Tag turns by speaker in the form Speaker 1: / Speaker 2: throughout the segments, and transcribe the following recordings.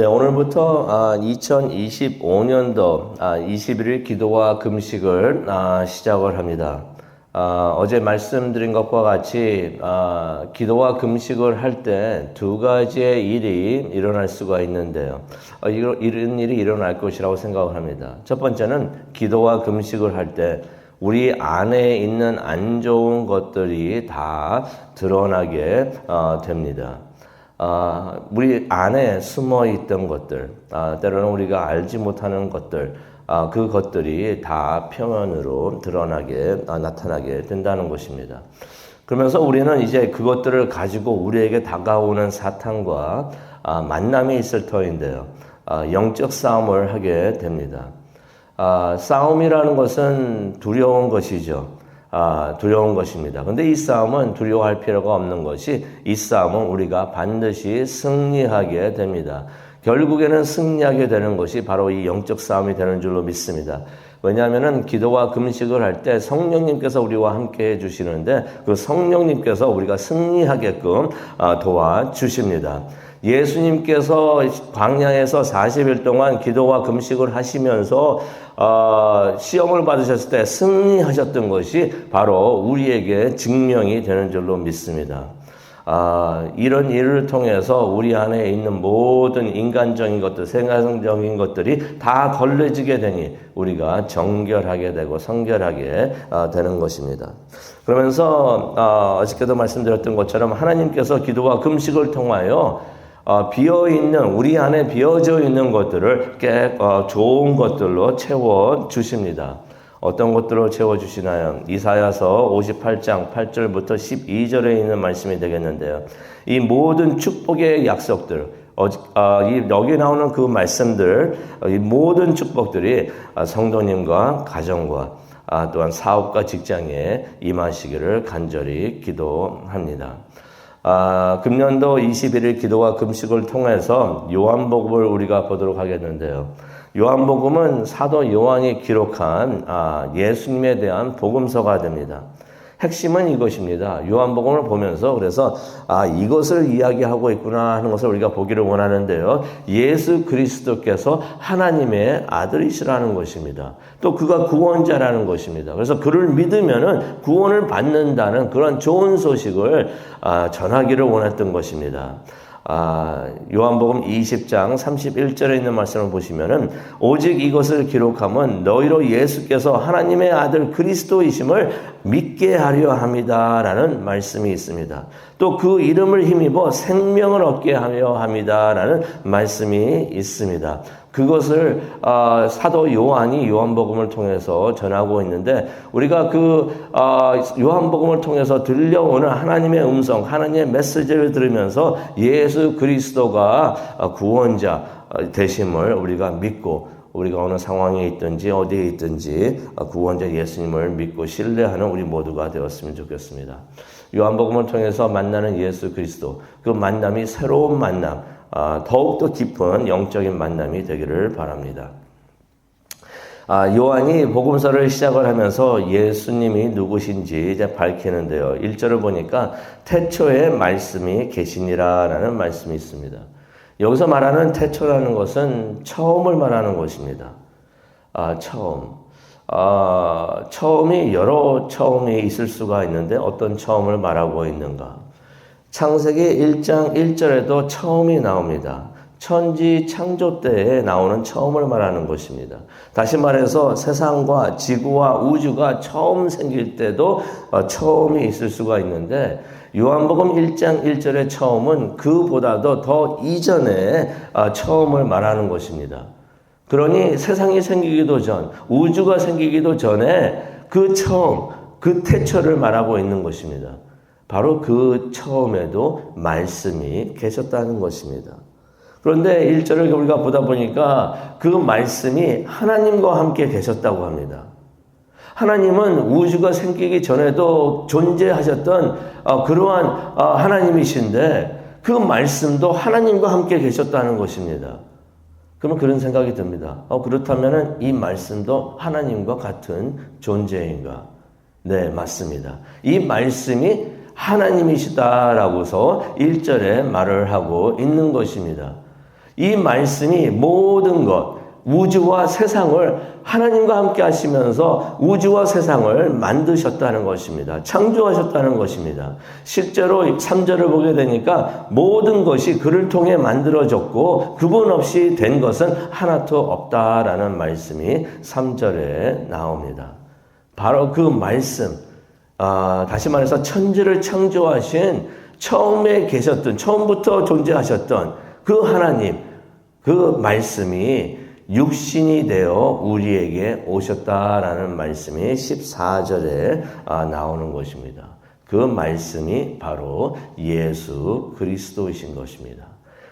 Speaker 1: 네, 오늘부터 2025년도 21일 기도와 금식을 아, 시작을 합니다. 아, 어제 말씀드린 것과 같이 아, 기도와 금식을 할 때 두 가지의 일이 일어날 수가 있는데요. 어, 이런 일이 일어날 것이라고 생각을 합니다. 첫 번째는 기도와 금식을 할 때 우리 안에 있는 안 좋은 것들이 다 드러나게 어, 됩니다. 아, 우리 안에 숨어 있던 것들, 아, 때로는 우리가 알지 못하는 것들, 아, 그 것들이 다 표면으로 드러나게 아, 나타나게 된다는 것입니다. 그러면서 우리는 이제 그것들을 가지고 우리에게 다가오는 사탄과 아, 만남이 있을 터인데요. 아, 영적 싸움을 하게 됩니다. 아, 싸움이라는 것은 두려운 것이죠. 아, 두려운 것입니다. 근데 이 싸움은 두려워할 필요가 없는 것이 이 싸움은 우리가 반드시 승리하게 됩니다. 결국에는 승리하게 되는 것이 바로 이 영적 싸움이 되는 줄로 믿습니다. 왜냐하면 기도와 금식을 할 때 성령님께서 우리와 함께 해주시는데 그 성령님께서 우리가 승리하게끔 아, 도와주십니다. 예수님께서 광야에서 40일 동안 기도와 금식을 하시면서 어, 시험을 받으셨을 때 승리하셨던 것이 바로 우리에게 증명이 되는 줄로 믿습니다. 아, 이런 일을 통해서 우리 안에 있는 모든 인간적인 것들, 생활적인 것들이 다 걸러지게 되니 우리가 정결하게 되고 성결하게 아, 되는 것입니다. 그러면서 아, 어저께도 말씀드렸던 것처럼 하나님께서 기도와 금식을 통하여 어, 비어 있는 우리 안에 비어져 있는 것들을 깨 어, 좋은 것들로 채워 주십니다. 어떤 것들로 채워 주시나요? 이사야서 58장 8절부터 12절에 있는 말씀이 되겠는데요. 이 모든 축복의 약속들 어, 어, 이 여기 나오는 그 말씀들, 어, 이 모든 축복들이 아, 성도님과 가정과 아, 또한 사업과 직장에 임하시기를 간절히 기도합니다. 아, 금년도 21일 기도와 금식을 통해서 요한복음을 우리가 보도록 하겠는데요. 요한복음은 사도 요한이 기록한 아, 예수님에 대한 복음서가 됩니다. 핵심은 이것입니다. 요한복음을 보면서 그래서 아 이것을 이야기하고 있구나 하는 것을 우리가 보기를 원하는데요. 예수 그리스도께서 하나님의 아들이시라는 것입니다. 또 그가 구원자라는 것입니다. 그래서 그를 믿으면은 구원을 받는다는 그런 좋은 소식을 아, 전하기를 원했던 것입니다. 아, 요한복음 20장 31절에 있는 말씀을 보시면은 오직 이것을 기록함은 너희로 예수께서 하나님의 아들 그리스도이심을 믿게 하려 함이다라는 말씀이 있습니다. 또 그 이름을 힘입어 생명을 얻게 하려 함이다라는 말씀이 있습니다. 그것을 어, 사도 요한이 요한복음을 통해서 전하고 있는데 우리가 그 어, 요한복음을 통해서 들려오는 하나님의 음성, 하나님의 메시지를 들으면서 예수 그리스도가 어, 구원자 되심을 우리가 믿고 우리가 어느 상황에 있든지 어디에 있든지 구원자 예수님을 믿고 신뢰하는 우리 모두가 되었으면 좋겠습니다. 요한복음을 통해서 만나는 예수 그리스도 그 만남이 새로운 만남 아, 더욱더 깊은 영적인 만남이 되기를 바랍니다. 아, 요한이 복음서를 시작을 하면서 예수님이 누구신지 이제 밝히는데요. 1절을 보니까 태초에 말씀이 계시니라라는 말씀이 있습니다. 여기서 말하는 태초라는 것은 처음을 말하는 것입니다. 아, 처음. 아, 처음이 여러 처음이 있을 수가 있는데 어떤 처음을 말하고 있는가? 창세기 1장 1절에도 처음이 나옵니다. 천지 창조 때에 나오는 처음을 말하는 것입니다. 다시 말해서 세상과 지구와 우주가 처음 생길 때도 어, 처음이 있을 수가 있는데 요한복음 1장 1절의 처음은 그보다도 더 이전에 어, 처음을 말하는 것입니다. 그러니 세상이 생기기도 전, 우주가 생기기도 전에 그 처음, 그 태초를 말하고 있는 것입니다. 바로 그 처음에도 말씀이 계셨다는 것입니다. 그런데 1절을 우리가 보다 보니까 그 말씀이 하나님과 함께 계셨다고 합니다. 하나님은 우주가 생기기 전에도 존재하셨던 어, 그러한 어, 하나님이신데 그 말씀도 하나님과 함께 계셨다는 것입니다. 그러면 그런 생각이 듭니다. 어, 그렇다면 이 말씀도 하나님과 같은 존재인가? 네, 맞습니다. 이 말씀이 하나님이시다라고서 1절에 말을 하고 있는 것입니다. 이 말씀이 모든 것, 우주와 세상을 하나님과 함께 하시면서 우주와 세상을 만드셨다는 것입니다. 창조하셨다는 것입니다. 실제로 3절을 보게 되니까 모든 것이 그를 통해 만들어졌고 그분 없이 된 것은 하나도 없다라는 말씀이 3절에 나옵니다. 바로 그 말씀, 아, 다시 말해서 천지를 창조하신 처음에 계셨던, 처음부터 존재하셨던 그 하나님, 그 말씀이 육신이 되어 우리에게 오셨다라는 말씀이 14절에 아, 나오는 것입니다. 그 말씀이 바로 예수 그리스도이신 것입니다.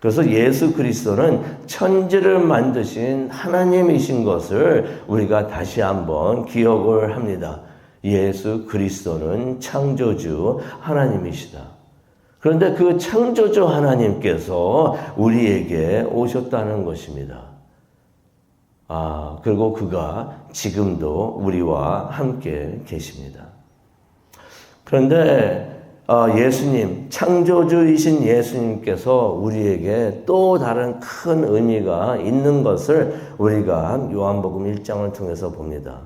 Speaker 1: 그래서 예수 그리스도는 천지를 만드신 하나님이신 것을 우리가 다시 한번 기억을 합니다. 예수 그리스도는 창조주 하나님이시다. 그런데 그 창조주 하나님께서 우리에게 오셨다는 것입니다. 아, 그리고 그가 지금도 우리와 함께 계십니다. 그런데 어, 예수님, 창조주이신 예수님께서 우리에게 또 다른 큰 의미가 있는 것을 우리가 요한복음 1장을 통해서 봅니다.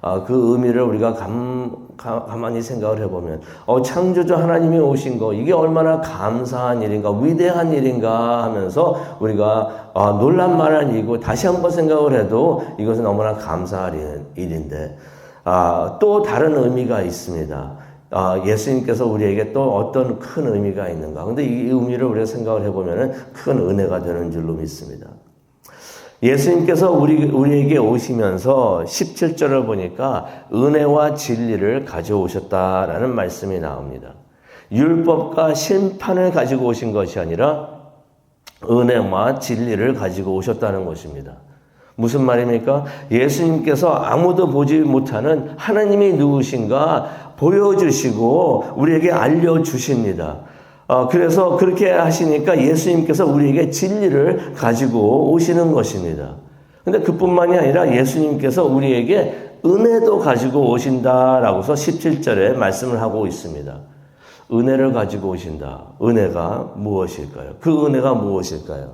Speaker 1: 아, 그 의미를 우리가 감, 가만히 생각을 해보면, 어, 창조주 하나님이 오신 거, 이게 얼마나 감사한 일인가, 위대한 일인가 하면서 우리가 아, 놀란만한 일이고, 다시 한번 생각을 해도 이것은 너무나 감사한 일인데, 아, 또 다른 의미가 있습니다. 아, 예수님께서 우리에게 또 어떤 큰 의미가 있는가. 근데 이 의미를 우리가 생각을 해보면 큰 은혜가 되는 줄로 믿습니다. 예수님께서 우리, 우리에게 오시면서 17절을 보니까 은혜와 진리를 가져오셨다라는 말씀이 나옵니다. 율법과 심판을 가지고 오신 것이 아니라 은혜와 진리를 가지고 오셨다는 것입니다. 무슨 말입니까? 예수님께서 아무도 보지 못하는 하나님이 누구신가 보여주시고 우리에게 알려주십니다. 어, 그래서 그렇게 하시니까 예수님께서 우리에게 진리를 가지고 오시는 것입니다. 근데 그뿐만이 아니라 예수님께서 우리에게 은혜도 가지고 오신다라고서 17절에 말씀을 하고 있습니다. 은혜를 가지고 오신다. 은혜가 무엇일까요? 그 은혜가 무엇일까요?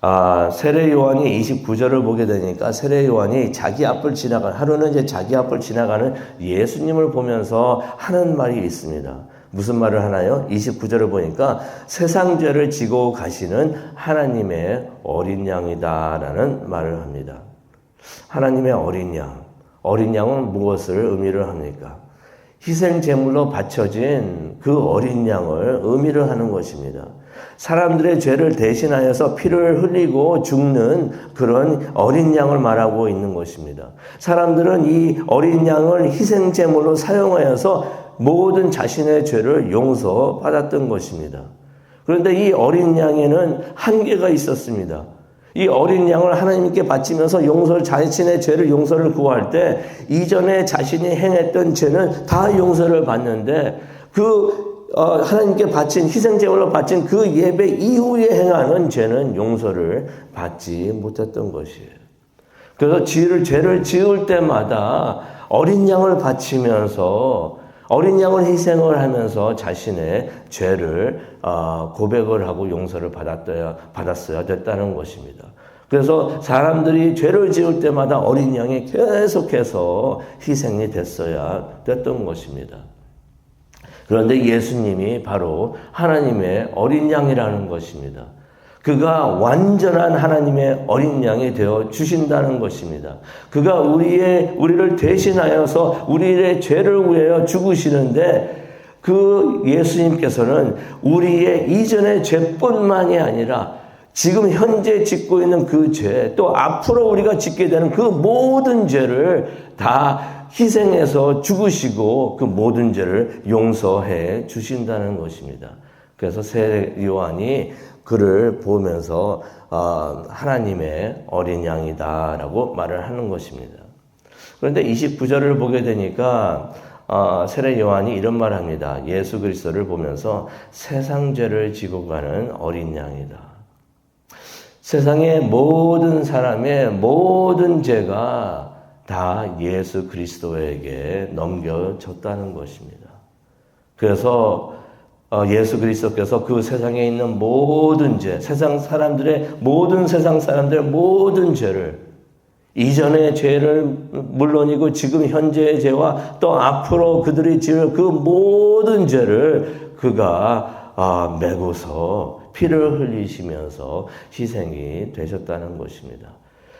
Speaker 1: 아, 세례 요한이 29절을 보게 되니까 세례 요한이 자기 앞을 지나가 하루는 이제 자기 앞을 지나가는 예수님을 보면서 하는 말이 있습니다. 무슨 말을 하나요? 29절을 보니까 세상 죄를 지고 가시는 하나님의 어린 양이다라는 말을 합니다. 하나님의 어린 양. 어린 양은 무엇을 의미를 합니까? 희생 제물로 바쳐진 그 어린 양을 의미를 하는 것입니다. 사람들의 죄를 대신하여서 피를 흘리고 죽는 그런 어린 양을 말하고 있는 것입니다. 사람들은 이 어린 양을 희생 제물로 사용하여서 모든 자신의 죄를 용서받았던 것입니다. 그런데 이 어린 양에는 한계가 있었습니다. 이 어린 양을 하나님께 바치면서 용서를 자신의 죄를 용서를 구할 때 이전에 자신이 행했던 죄는 다 용서를 받는데 그 어, 하나님께 바친 희생 제물로 바친 그 예배 이후에 행하는 죄는 용서를 받지 못했던 것이에요. 그래서 죄를 죄를 지을 때마다 어린 양을 바치면서 어린 양을 희생을 하면서 자신의 죄를 어, 고백을 하고 용서를 받았어야, 받았어야 됐다는 것입니다. 그래서 사람들이 죄를 지을 때마다 어린 양이 계속해서 희생이 됐어야 됐던 것입니다. 그런데 예수님이 바로 하나님의 어린 양이라는 것입니다. 그가 완전한 하나님의 어린 양이 되어 주신다는 것입니다. 그가 우리의 우리를 대신하여서 우리의 죄를 위하여 죽으시는데 그 예수님께서는 우리의 이전의 죄뿐만이 아니라 지금 현재 짓고 있는 그 죄, 또 앞으로 우리가 짓게 되는 그 모든 죄를 다 희생해서 죽으시고 그 모든 죄를 용서해 주신다는 것입니다. 그래서 세 요한이 그를 보면서 어, 하나님의 어린 양이다라고 말을 하는 것입니다. 그런데 29절을 보게 되니까 어, 세례 요한이 이런 말을 합니다. 예수 그리스도를 보면서 세상 죄를 지고 가는 어린 양이다. 세상의 모든 사람의 모든 죄가 다 예수 그리스도에게 넘겨졌다는 것입니다. 그래서 어, 예수 그리스도께서 그 세상에 있는 모든 죄, 세상 사람들의 모든 세상 사람들의 모든 죄를 이전의 죄를 물론이고 지금 현재의 죄와 또 앞으로 그들이 지을 그 모든 죄를 그가 아, 메고서 피를 흘리시면서 희생이 되셨다는 것입니다.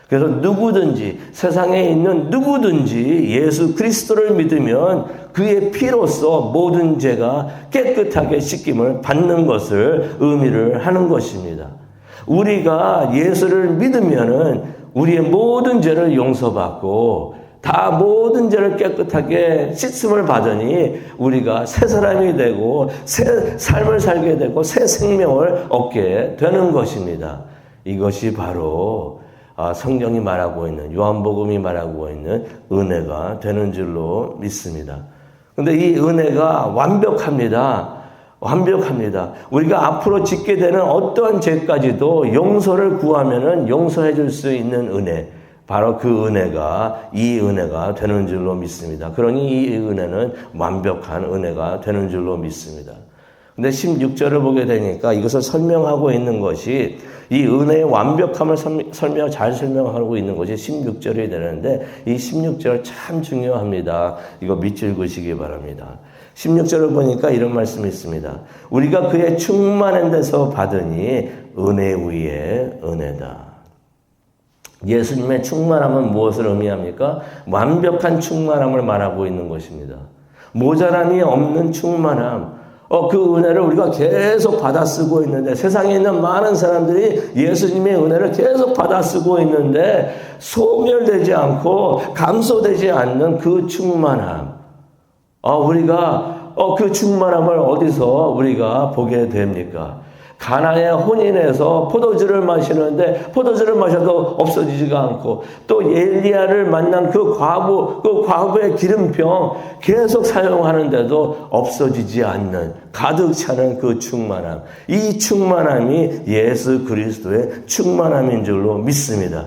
Speaker 1: 그래서 누구든지 세상에 있는 누구든지 예수 그리스도를 믿으면 그의 피로서 모든 죄가 깨끗하게 씻김을 받는 것을 의미를 하는 것입니다. 우리가 예수를 믿으면은 우리의 모든 죄를 용서받고 다 모든 죄를 깨끗하게 씻음을 받으니 우리가 새 사람이 되고 새 삶을 살게 되고 새 생명을 얻게 되는 것입니다. 이것이 바로 아, 성경이 말하고 있는 요한복음이 말하고 있는 은혜가 되는 줄로 믿습니다. 근데 이 은혜가 완벽합니다. 완벽합니다. 우리가 앞으로 짓게 되는 어떠한 죄까지도 용서를 구하면은 용서해 줄 수 있는 은혜. 바로 그 은혜가 이 은혜가 되는 줄로 믿습니다. 그러니 이 은혜는 완벽한 은혜가 되는 줄로 믿습니다. 근데 16절을 보게 되니까 이것을 설명하고 있는 것이 이 은혜의 완벽함을 설명, 잘 설명하고 있는 것이 16절이 되는데 이 16절 참 중요합니다. 이거 밑줄 그시기 바랍니다. 16절을 보니까 이런 말씀이 있습니다. 우리가 그의 충만한 데서 받으니 은혜 위에 은혜다. 예수님의 충만함은 무엇을 의미합니까? 완벽한 충만함을 말하고 있는 것입니다. 모자람이 없는 충만함, 어, 그 은혜를 우리가 계속 받아 쓰고 있는데 세상에 있는 많은 사람들이 예수님의 은혜를 계속 받아 쓰고 있는데 소멸되지 않고 감소되지 않는 그 충만함. 어, 우리가 어, 그 충만함을 어디서 우리가 보게 됩니까? 가나의 혼인에서 포도주를 마시는데 포도주를 마셔도 없어지지가 않고 또 엘리야를 만난 그 과부 그 과부의 기름병 계속 사용하는데도 없어지지 않는 가득 차는 그 충만함 이 충만함이 예수 그리스도의 충만함인 줄로 믿습니다.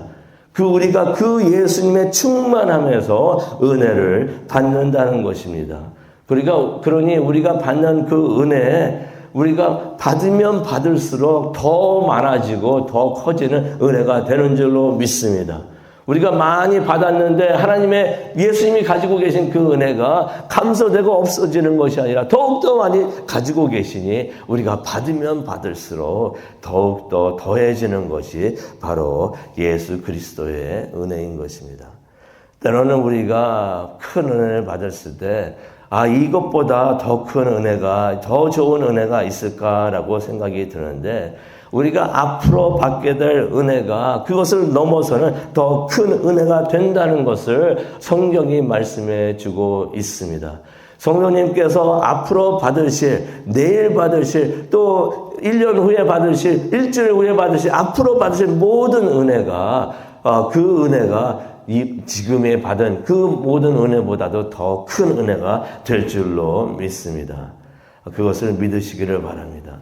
Speaker 1: 그 우리가 그 예수님의 충만함에서 은혜를 받는다는 것입니다. 그러니까 그러니 우리가 받는 그 은혜 우리가 받으면 받을수록 더 많아지고 더 커지는 은혜가 되는 줄로 믿습니다. 우리가 많이 받았는데 하나님의 예수님이 가지고 계신 그 은혜가 감소되고 없어지는 것이 아니라 더욱더 많이 가지고 계시니 우리가 받으면 받을수록 더욱더 더해지는 것이 바로 예수 그리스도의 은혜인 것입니다. 때로는 우리가 큰 은혜를 받았을 때 아, 이것보다 더 큰 은혜가, 더 좋은 은혜가 있을까라고 생각이 드는데, 우리가 앞으로 받게 될 은혜가 그것을 넘어서는 더 큰 은혜가 된다는 것을 성경이 말씀해 주고 있습니다. 성도님께서 앞으로 받으실, 내일 받으실, 또 1년 후에 받으실, 일주일 후에 받으실, 앞으로 받으실 모든 은혜가, 어, 그 은혜가 이 지금에 받은 그 모든 은혜보다도 더 큰 은혜가 될 줄로 믿습니다. 그것을 믿으시기를 바랍니다.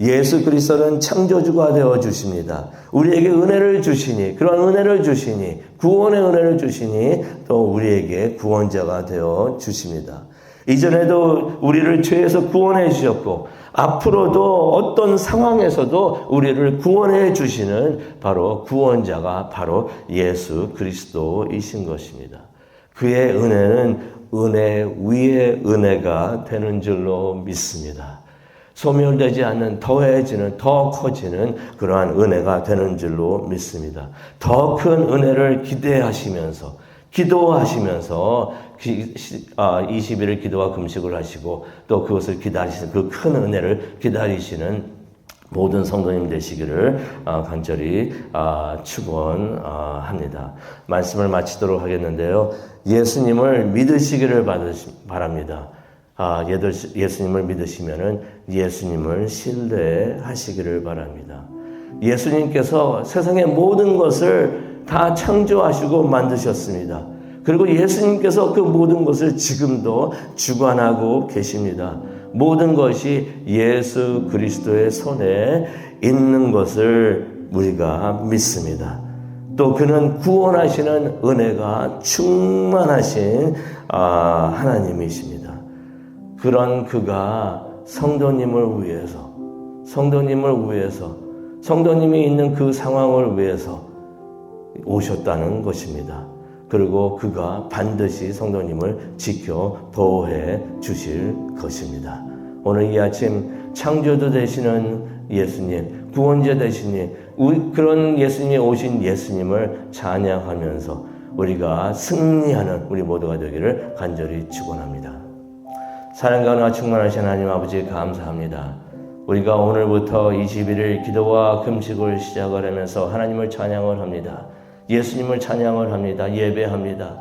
Speaker 1: 예수 그리스도는 창조주가 되어 주십니다. 우리에게 은혜를 주시니 그런 은혜를 주시니 구원의 은혜를 주시니 또 우리에게 구원자가 되어 주십니다. 이전에도 우리를 죄에서 구원해 주셨고 앞으로도 어떤 상황에서도 우리를 구원해 주시는 바로 구원자가 바로 예수 그리스도이신 것입니다. 그의 은혜는 은혜 위에 은혜가 되는 줄로 믿습니다. 소멸되지 않는 더해지는 더 커지는 그러한 은혜가 되는 줄로 믿습니다. 더 큰 은혜를 기대하시면서 기도하시면서 20일을 아, 기도와 금식을 하시고 또 그것을 기다리시는 그 큰 은혜를 기다리시는 모든 성도님 되시기를 아, 간절히 아, 축원합니다. 말씀을 마치도록 하겠는데요. 예수님을 믿으시기를 바랍니다. 예수님을 믿으시면은 예수님을 신뢰하시기를 바랍니다. 예수님께서 세상의 모든 것을 다 창조하시고 만드셨습니다. 그리고 예수님께서 그 모든 것을 지금도 주관하고 계십니다. 모든 것이 예수 그리스도의 손에 있는 것을 우리가 믿습니다. 또 그는 구원하시는 은혜가 충만하신 아, 하나님이십니다. 그런 그가 성도님을 위해서, 성도님을 위해서, 성도님이 있는 그 상황을 위해서 오셨다는 것입니다. 그리고 그가 반드시 성도님을 지켜 보호해 주실 것입니다. 오늘 이 아침 창조도 되시는 예수님, 구원자 되시니 그런 예수님이 오신 예수님을 찬양하면서 우리가 승리하는 우리 모두가 되기를 간절히 축원합니다. 사랑과 은혜가 충만하신 하나님 아버지 감사합니다. 우리가 오늘부터 21일 기도와 금식을 시작을 하면서 하나님을 찬양을 합니다. 예수님을 찬양을 합니다. 예배합니다.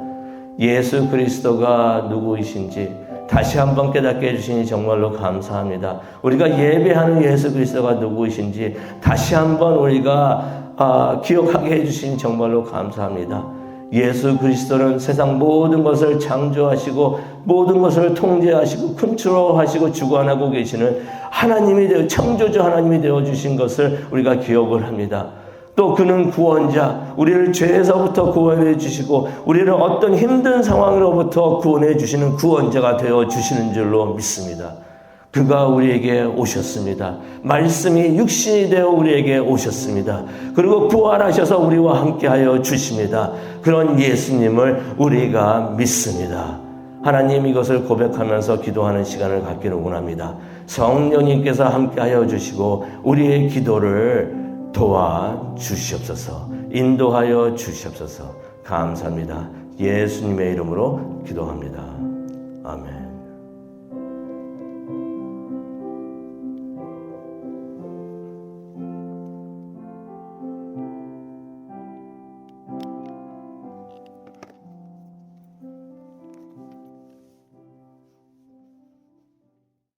Speaker 1: 예수 그리스도가 누구이신지 다시 한번 깨닫게 해주시니 정말로 감사합니다. 우리가 예배하는 예수 그리스도가 누구이신지 다시 한번 우리가 아, 기억하게 해주시니 정말로 감사합니다. 예수 그리스도는 세상 모든 것을 창조하시고 모든 것을 통제하시고 컨트롤하시고 주관하고 계시는 하나님이 되어 창조주 하나님이 되어 주신 것을 우리가 기억을 합니다. 또 그는 구원자, 우리를 죄에서부터 구원해 주시고 우리를 어떤 힘든 상황으로부터 구원해 주시는 구원자가 되어 주시는 줄로 믿습니다. 그가 우리에게 오셨습니다. 말씀이 육신이 되어 우리에게 오셨습니다. 그리고 부활하셔서 우리와 함께하여 주십니다. 그런 예수님을 우리가 믿습니다. 하나님 이것을 고백하면서 기도하는 시간을 갖기를 원합니다. 성령님께서 함께하여 주시고 우리의 기도를 도와 주시옵소서. 인도하여 주시옵소서. 감사합니다. 예수님의 이름으로 기도합니다. 아멘.